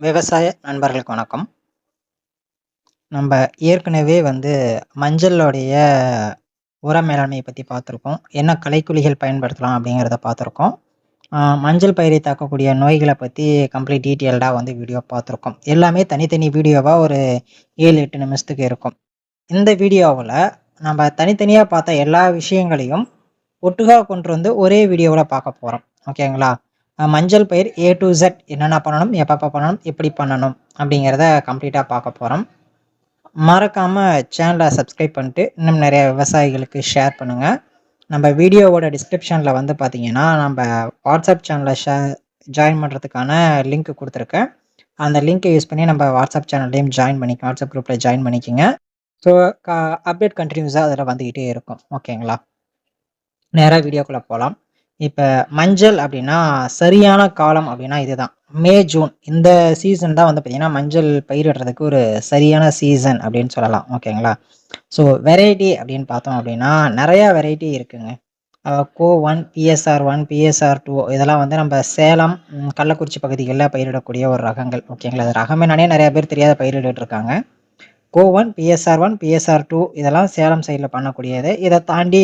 விவசாய நண்பர்களுக்கு வணக்கம். நம்ம ஏற்கனவே வந்து மஞ்சளுடைய உர மேலாண்மையை பற்றி பார்த்துருக்கோம். என்ன கலைக்குழிகள் பயன்படுத்தலாம் அப்படிங்கிறத பார்த்துருக்கோம். மஞ்சள் பயிரை தாக்கக்கூடிய நோய்களை பற்றி கம்ப்ளீட் டீட்டெயில்டாக வந்து வீடியோ பார்த்துருக்கோம். எல்லாமே தனித்தனி வீடியோவாக ஒரு 7, 8 நிமிஷத்துக்கு இருக்கும். இந்த வீடியோவில் நம்ம தனித்தனியாக பார்த்த எல்லா விஷயங்களையும் ஒட்டுக்கா கொண்டு வந்து ஒரே வீடியோவில் பார்க்க போகிறோம் ஓகேங்களா? மஞ்சள் பயிர் ஏ டு ஜெட் என்னென்ன பண்ணணும்? எப்பப்போ பண்ணணும்? எப்படி பண்ணணும்? அப்படிங்கிறத கம்ப்ளீட்டாக பார்க்க போகிறோம் மறக்காம சேனலை சப்ஸ்கிரைப் பண்ணிட்டு, இன்னும் நிறைய விவசாயிகளுக்கு ஷேர் பண்ணுங்கள் நம்ம வீடியோவோட டிஸ்கிரிப்ஷனில் வந்து பார்த்தீங்கன்னா, நம்ம வாட்ஸ்அப் சேனலை ஷே ஜாயின் பண்ணுறதுக்கான லிங்க் கொடுத்துருக்கேன் அந்த லிங்க்கை யூஸ் பண்ணி நம்ம வாட்ஸ்அப் சேனல்லையும் ஜாயின் பண்ணிக்க வாட்ஸ்அப் குரூப்பில் ஜாயின் பண்ணிக்கங்க. ஸோ அப்டேட் கண்டினியூஸாக அதில் வந்துக்கிட்டே இருக்கும். ஓகேங்களா? நேராக வீடியோக்குள்ளே போகலாம் இப்போ மஞ்சள் அப்படின்னா, சரியான காலம் அப்படின்னா இதுதான். மே, ஜூன் இந்த சீசன் தான் வந்து பார்த்தீங்கன்னா, மஞ்சள் பயிரிடுறதுக்கு ஒரு சரியான சீசன் அப்படின்னு சொல்லலாம். ஓகேங்களா? ஸோ வெரைட்டி அப்படின்னு பார்த்தோம் அப்படின்னா, நிறையா வெரைட்டி இருக்குங்க. CO one BSR one BSR two இதெல்லாம் வந்து நம்ம சேலம், கள்ளக்குறிச்சி பகுதிகளில் பயிரிடக்கூடிய ஒரு ரகங்கள். ஓகேங்களா? அது ரகம் என்னன்னே நெறைய பேர் தெரியாத பயிரிட்டுட்டு இருக்காங்க. CO one BSR one BSR two இதெல்லாம் சேலம் சைடில் பண்ணக்கூடியது. இதை தாண்டி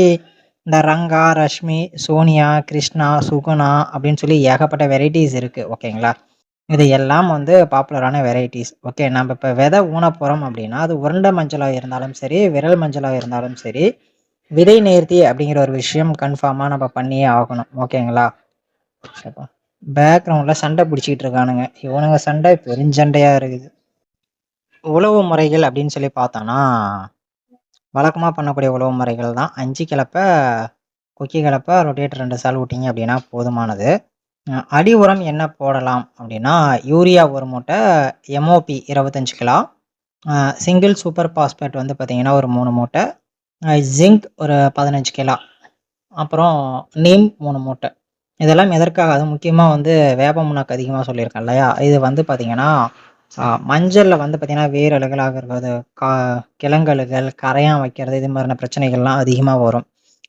இந்த ரங்கா, ரஷ்மி, சோனியா, கிருஷ்ணா, சுகுணா அப்படின்னு சொல்லி ஏகப்பட்ட வெரைட்டிஸ் இருக்குது ஓகேங்களா? இது எல்லாம் வந்து பாப்புலரான வெரைட்டிஸ் ஓகே. நம்ம இப்போ விதை ஊன போகிறோம் அப்படின்னா, அது உருண்ட மஞ்சளாக இருந்தாலும் சரி, விரல் மஞ்சளாக இருந்தாலும் சரி, விதை நேர்த்தி அப்படிங்கிற ஒரு விஷயம் கன்ஃபார்மாக நம்ம பண்ணியே ஆகணும். ஓகேங்களா? பேக்ரவுண்டில் சண்டை பிடிச்சிக்கிட்டு இருக்கானுங்க. இவனுங்க சண்டை பெருஞ்சண்டையாக இருக்குது. உழவு முறைகள் அப்படின்னு சொல்லி பார்த்தோன்னா வழக்கமாக பண்ணக்கூடிய உழவு முறைகள் தான். அஞ்சு கலப்பை கொக்கி கலப்ப, ரொட்டேட்டர் ரெண்டு சால் விட்டீங்க அப்படின்னா போதுமானது. அடி உரம் என்ன போடலாம் அப்படின்னா, யூரியா ஒரு மூட்டை, MOP 25 kilo, single super phosphate வந்து பார்த்தீங்கன்னா ஒரு மூணு மூட்டை, ஜிங்க் ஒரு 15 கிலோ, அப்புறம் நீம் மூணு மூட்டை. இதெல்லாம் எதற்காக? அது முக்கியமாக வந்து வேப்ப புண்ணாக்கு அதிகமாக சொல்லியிருக்கேன் இல்லையா? இது வந்து பார்த்திங்கன்னா மஞ்சளில் வந்து பார்த்தீங்கன்னா, வேர் அழுகலாக இருக்கிறது, கா கிழங்கழுகள் கரையான் வைக்கிறது இது மாதிரியான பிரச்சனைகள்லாம் அதிகமாக வரும்.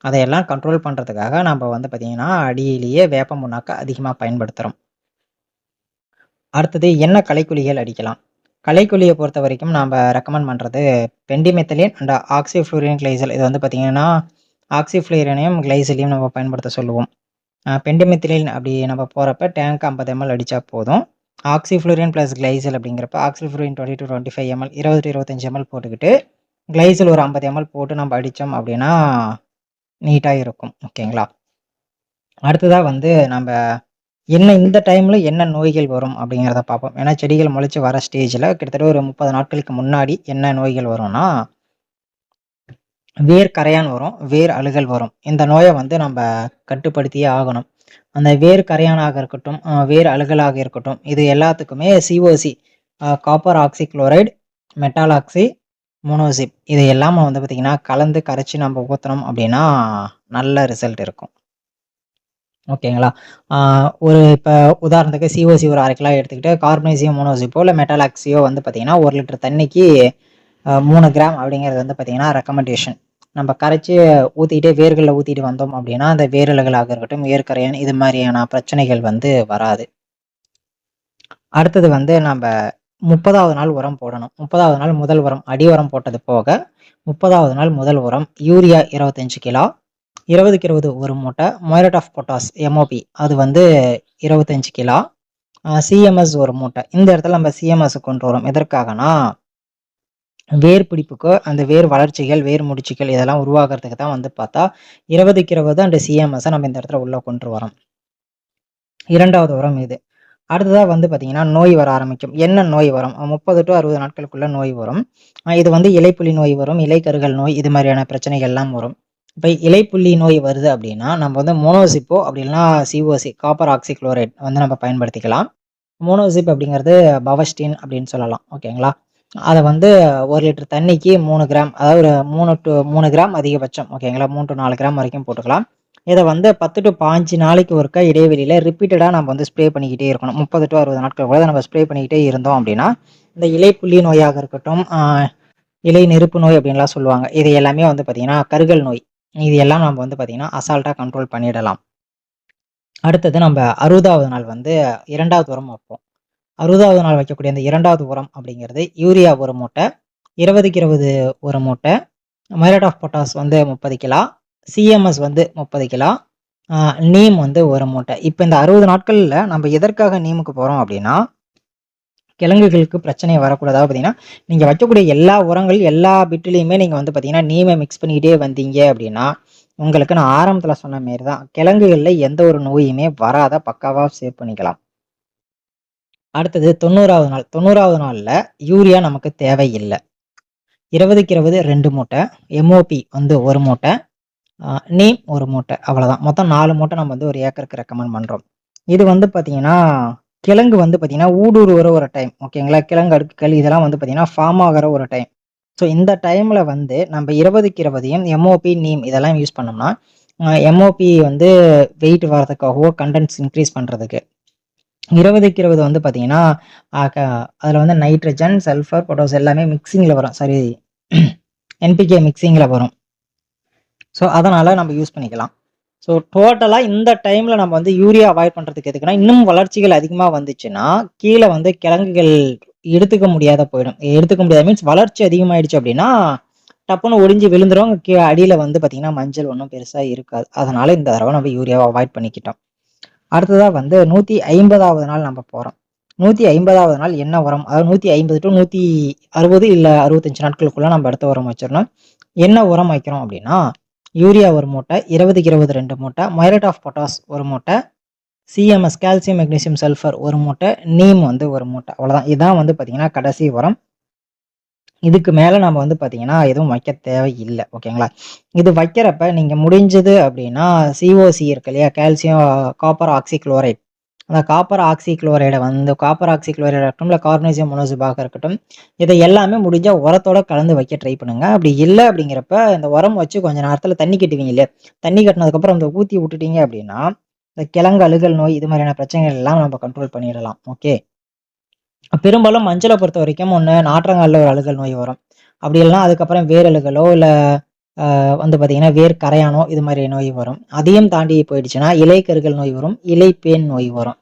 அதையெல்லாம் கண்ட்ரோல் பண்ணுறதுக்காக நம்ம வந்து பார்த்தீங்கன்னா, அடியிலேயே வேப்ப புண்ணாக்க அதிகமாக பயன்படுத்துகிறோம் அடுத்தது என்ன கலைக்குழிகள் அடிக்கலாம்? கலைக்குலியை பொறுத்த வரைக்கும் நாம் ரெக்கமெண்ட் பண்ணுறது பெண்டிமெத்தலின் அண்ட் ஆக்சிஃப்ளூரின் கிளைசல் இது வந்து பார்த்தீங்கன்னா, ஆக்ஸிஃப்ளூரினையும், கிளைசலையும் நம்ம பயன்படுத்த சொல்லுவோம். பெண்டிமெத்திலின் அப்படி நம்ம போகிறப்ப டேங்க் 50 எம்.எல் அடித்தா போதும். ஆக்சிஃப்ளூரியன் ப்ளஸ் கிளைசல் அப்படிங்கிறப்ப oxyfluorfen twenty to twenty five ml 20-25 ml போட்டுக்கிட்டு, கிளைசல் ஒரு 50 எம்.எல் போட்டு நம்ம அடித்தோம் அப்படின்னா, நீட்டாக இருக்கும். ஓகேங்களா? அடுத்ததாக வந்து நம்ம என்ன இந்த டைமில் என்ன நோய்கள் வரும் அப்படிங்கிறத பார்ப்போம். ஏன்னா செடிகள் முளைச்சி வர ஸ்டேஜில் கிட்டத்தட்ட ஒரு 30 நாட்களுக்கு முன்னாடி என்ன நோய்கள் வரும்னா வேர் கரையான் வரும், வேர் அழுகல் வரும். இந்த நோயை வந்து நம்ம கட்டுப்படுத்தியே ஆகணும். அந்த வேர் கரையானாக இருக்கட்டும், வேர் அழுகலாக இருக்கட்டும், இது எல்லாத்துக்குமே COC copper oxy chloride, metalaxyl, மோனோசிப் இது எல்லாமே வந்து பார்த்தீங்கன்னா, கலந்து கரைச்சி நம்ம ஊற்றுனோம் அப்படின்னா, நல்ல ரிசல்ட் இருக்கும். ஓகேங்களா? ஒரு இப்போ உதாரணத்துக்கு சிஓசி ஒரு அரை கிலோ எடுத்துக்கிட்டு, கார்பனைசியோ மோனோசிப்போ இல்லை மெட்டாலாக்சியோ வந்து பார்த்தீங்கன்னா, ஒரு லிட்டர் தண்ணிக்கு மூணு கிராம் அப்படிங்கிறது வந்து பார்த்தீங்கன்னா, ரெக்கமெண்டேஷன். நம்ம கரைச்சி ஊத்திட்டே வேர்களில் ஊற்றிட்டு வந்தோம் அப்படின்னா, அந்த வேர்களாக இருக்கட்டும், வேர் இது மாதிரியான பிரச்சனைகள் வந்து வராது. அடுத்தது வந்து நம்ப 30வது நாள் உரம் போடணும். 30வது நாள் முதல் உரம், அடி உரம் போட்டது போக, 30வது நாள் முதல் உரம் யூரியா 25 கிலோ, 20க்கு 20 1 மூட்டை, மொயரட் ஆஃப் பொட்டாஸ் எம்.ஓ.பி அது வந்து 25 கிலோ, சிஎம்எஸ் ஒரு மூட்டை. இந்த இடத்துல நம்ம சிஎம்எஸ் கொண்டு வரோம். எதற்காகனா, வேர் பிடிப்புக்கு, அந்த வேர் வளர்ச்சிகள், வேர் முடிச்சுகள் இதெல்லாம் உருவாகிறதுக்கு தான் வந்து பார்த்தா, 20க்கு 20 அண்ட் சிஎம்எஸை நம்ம இந்த இடத்துல உள்ளே கொண்டு வரோம். இரண்டாவது உரம் இது. அடுத்ததாக வந்து பார்த்தீங்கன்னா, நோய் வர ஆரம்பிக்கும். என்ன நோய் வரும்? முப்பது டு அறுபது நாட்களுக்குள்ள நோய் வரும். இது வந்து இலைப்புள்ளி நோய் வரும், இலை கருகல் நோய் இது மாதிரியான பிரச்சனைகள் எல்லாம் வரும். இப்போ இலைப்புள்ளி நோய் வருது அப்படின்னா, நம்ம வந்து மோனோசிப்போ அப்படி இல்லைன்னா சிஓசி காப்பர் ஆக்சிக்ளோரைட் வந்து நம்ம பயன்படுத்திக்கலாம். மோனோசிப் அப்படிங்கிறது பவஸ்டின் அப்படின்னு சொல்லலாம். ஓகேங்களா? அதை வந்து ஒரு லிட்டர் தண்ணிக்கு மூணு கிராம் அதாவது ஒரு மூணு டூ மூணு கிராம் அதிகபட்சம். ஓகேங்களா? மூணு டு நாலு கிராம் வரைக்கும் போட்டுக்கலாம். இதை வந்து 10 டூ 15 நாளைக்கு ஒருக்கா இடைவெளியில் ரிப்பீட்டடாக நம்ம வந்து ஸ்ப்ரே பண்ணிக்கிட்டே இருக்கணும். முப்பது டு அறுபது நாட்கள் கூட நம்ம ஸ்ப்ரே பண்ணிக்கிட்டே இருந்தோம் அப்படின்னா, இந்த இலை புள்ளி நோயாக இருக்கட்டும், இலை நெருப்பு நோய் அப்படின்லாம் சொல்லுவாங்க. இது எல்லாமே வந்து பார்த்தீங்கன்னா, கருகல் நோய். இது எல்லாம் நம்ம வந்து பார்த்தீங்கன்னா, அசால்ட்டாக கண்ட்ரோல் பண்ணிடலாம். அடுத்தது நம்ம அறுபதாவது நாள் வந்து இரண்டாவது உரம் வைப்போம். அறுபதாவது நாள் வைக்கக்கூடிய அந்த இரண்டாவது உரம் அப்படிங்கிறது யூரியா ஒரு மூட்டை இருபதுக்கு இருபது ஒரு மூட்டை மைரட் ஆஃப் பொட்டாஸ் வந்து முப்பது கிலோ சிஎம்எஸ் வந்து முப்பது கிலோ நீம் வந்து ஒரு மூட்டை. இப்போ இந்த அறுபது நாட்களில் நம்ம எதற்காக நீமுக்கு போகிறோம் அப்படின்னா கிழங்குகளுக்கு பிரச்சனை வரக்கூடாதா. பார்த்தீங்கன்னா நீங்கள் வைக்கக்கூடிய எல்லா உரங்கள் எல்லா பிட்டுலேயுமே நீங்கள் வந்து பார்த்தீங்கன்னா நீமை மிக்ஸ் பண்ணிக்கிட்டே வந்தீங்க அப்படின்னா உங்களுக்கு நான் ஆரம்பத்தில் சொன்ன மாரி தான் கிழங்குகளில் எந்த ஒரு நோயுமே வராத பக்காவாக சேவ் பண்ணிக்கலாம். அடுத்தது தொண்ணூறாவது நாள். தொண்ணூறாவது நாளில் யூரியா நமக்கு தேவையில்லை. இருபதுக்கு இருபது ரெண்டு மூட்டை எம்ஓபி வந்து ஒரு மூட்டை நீம் ஒரு மூட்டை அவ்வளோதான் மொத்தம் நாலு மூட்டை நம்ம வந்து ஒரு ஏக்கருக்கு ரெக்கமெண்ட் பண்ணுறோம் இது வந்து பார்த்தீங்கன்னா கிழங்கு வந்து பார்த்தீங்கன்னா ஊடுருவர ஒரு டைம் ஓகேங்களா? கிழங்கு அடுக்குகள் இதெல்லாம் வந்து பார்த்தீங்கன்னா ஃபார்ம் ஆகிற ஒரு டைம் ஸோ இந்த டைமில் வந்து நம்ம இருபதுக்கு இருபதையும் எம்ஓபி நீம் இதெல்லாம் யூஸ் பண்ணோம்னா எம்ஓபி வந்து வெயிட் வர்றதுக்காகவோ கண்டென்ட்ஸ் இன்க்ரீஸ் பண்ணுறதுக்கு இருபதுக்கு இருபது வந்து பார்த்தீங்கன்னா அதில் வந்து நைட்ரஜன் சல்ஃபர் பொட்டாஸ் எல்லாமே மிக்சிங்கில் வரும். சாரி என்பிகே மிக்சிங்கில் வரும். ஸோ அதனால் நம்ம யூஸ் பண்ணிக்கலாம். ஸோ டோட்டலாக இந்த டைமில் நம்ம வந்து யூரியா அவாய்ட் பண்ணுறதுக்கு எதுக்குன்னா இன்னும் வளர்ச்சிகள் அதிகமாக வந்துச்சுன்னா கீழே வந்து கிழங்குகள் எடுத்துக்க முடியாத போயிடும். எடுத்துக்க முடியாத மீன்ஸ் வளர்ச்சி அதிகமாயிடுச்சு அப்படின்னா டப்புன்னு ஒடிஞ்சு விழுந்துரும். கீழே அடியில் வந்து பார்த்திங்கன்னா மஞ்சள் ஒன்றும் பெருசாக இருக்காது. அதனால் இந்த தடவை நம்ம யூரியாவை அவாய்ட் பண்ணிக்கிட்டோம். அடுத்ததாக வந்து நூற்றி ஐம்பதாவது நாள் நம்ம போகிறோம் நூற்றி ஐம்பதாவது நாள் என்ன உரம் அதாவது நூற்றி ஐம்பது டு நூற்றி அறுபது இல்லை அறுபத்தஞ்சு நாட்களுக்குள்ளே நம்ம அடுத்த உரம் வச்சிடணும். என்ன உரம் வைக்கிறோம் அப்படின்னா யூரியா ஒரு மூட்டை இருபதுக்கு இருபது ரெண்டு மூட்டை மைரேட் ஆஃப் பொட்டாஸ் ஒரு மூட்டை சிஎம்எஸ் கால்சியம் மெக்னீசியம் சல்ஃபர் ஒரு மூட்டை நீம் வந்து ஒரு மூட்டை. அவ்வளோதான் இதுதான் வந்து பார்த்திங்கன்னா கடைசி உரம். இதுக்கு மேலே நம்ம வந்து பார்த்தீங்கன்னா எதுவும் வைக்க தேவையில்லை ஓகேங்களா இது வைக்கிறப்ப நீங்கள் முடிஞ்சது அப்படின்னா சிஓசி இருக்கு இல்லையா? கால்சியம் காப்பர் ஆக்சிக்ளோரைட் அந்த காப்பர் ஆக்சிக்ளோரைடை வந்து காப்பர் ஆக்சி இருக்கட்டும் இல்லை கார்பனேசியம் மொனோசிபாக இருக்கட்டும் இதை எல்லாமே முடிஞ்சால் உரத்தோட கலந்து வைக்க ட்ரை பண்ணுங்க. அப்படி இல்லை அப்படிங்கிறப்ப இந்த உரம் வச்சு கொஞ்சம் நேரத்தில் தண்ணி கட்டுவீங்க இல்லையா? தண்ணி கட்டினதுக்கப்புறம் அந்த ஊற்றி விட்டுட்டீங்க அப்படின்னா இந்த கிழங்கு அழுகல் நோய் இது மாதிரியான பிரச்சனைகள் எல்லாம் நம்ம கண்ட்ரோல் பண்ணிடலாம் ஓகே பெரும்பாலும் மஞ்சளை பொறுத்த வரைக்கும் ஒன்று நாற்றங்காலில் ஒரு அழுகல் நோய் வரும். அப்படி இல்லைனா அதுக்கப்புறம் வேரழுகலோ இல்லை வந்து பார்த்தீங்கன்னா வேர் கரையானோ இது மாதிரி நோய் வரும். அதையும் தாண்டி போயிடுச்சுன்னா இலை கருகல் நோய் வரும் இலைப்பேன் நோய் வரும்.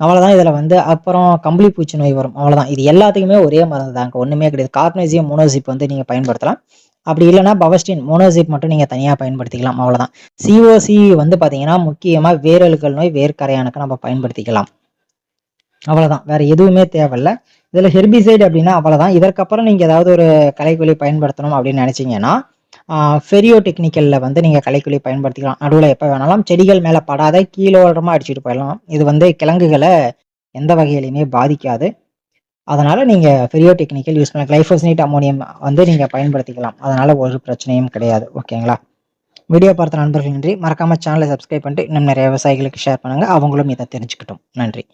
அவ்வளோதான் இதில் வந்து. அப்புறம் கம்பளி பூச்சி நோய் வரும். அவ்வளோதான் இது எல்லாத்துக்குமே ஒரே மருந்து தாங்க ஒன்றுமே கிடையாது. கார்னேசியம் மோனோசிப் வந்து நீங்கள் பயன்படுத்தலாம். அப்படி இல்லைனா பவஸ்டின் மோனோசிப் மட்டும் நீங்கள் தனியாக பயன்படுத்திக்கலாம். அவ்வளோதான் சிஓசி வந்து பார்த்தீங்கன்னா முக்கியமாக வேரழுகல் நோய் வேர்க்கரையானுக்கு நம்ம பயன்படுத்திக்கலாம். அவ்வளோதான் வேற எதுவுமே தேவையில்ல. இதில் ஹெர்பிசைடு அப்படின்னா அவ்வளோதான் இதற்கப்புறம் நீங்கள் ஏதாவது ஒரு கலைக்குழி பயன்படுத்தணும் அப்படின்னு நினச்சிங்கன்னா ஃபெரியோ டெக்னிக்கலில் வந்து நீங்கள் கலைக்குழி பயன்படுத்திக்கலாம். நடுவில் எப்போ வேணாலும் செடிகள் மேலே படாத கீழோரமாக அடிச்சுட்டு போயிடலாம். இது வந்து கிழங்குகளை எந்த வகையிலையுமே பாதிக்காது. அதனால் நீங்கள் ஃபெரியோ டெக்னிக்கல் யூஸ் பண்ண கிளைஃபோசினேட் அமோனியம் வந்து நீங்கள் பயன்படுத்திக்கலாம். அதனால் ஒரு பிரச்சனையும் கிடையாது. ஓகேங்களா வீடியோ பார்த்த நண்பர்கள் நன்றி. மறக்காமல் சேனலை சப்ஸ்கிரைப் பண்ணிட்டு இன்னும் நிறைய விவசாயிகளுக்கு ஷேர் பண்ணுங்கள் அவங்களும் இதை தெரிஞ்சுக்கிட்டோம். நன்றி.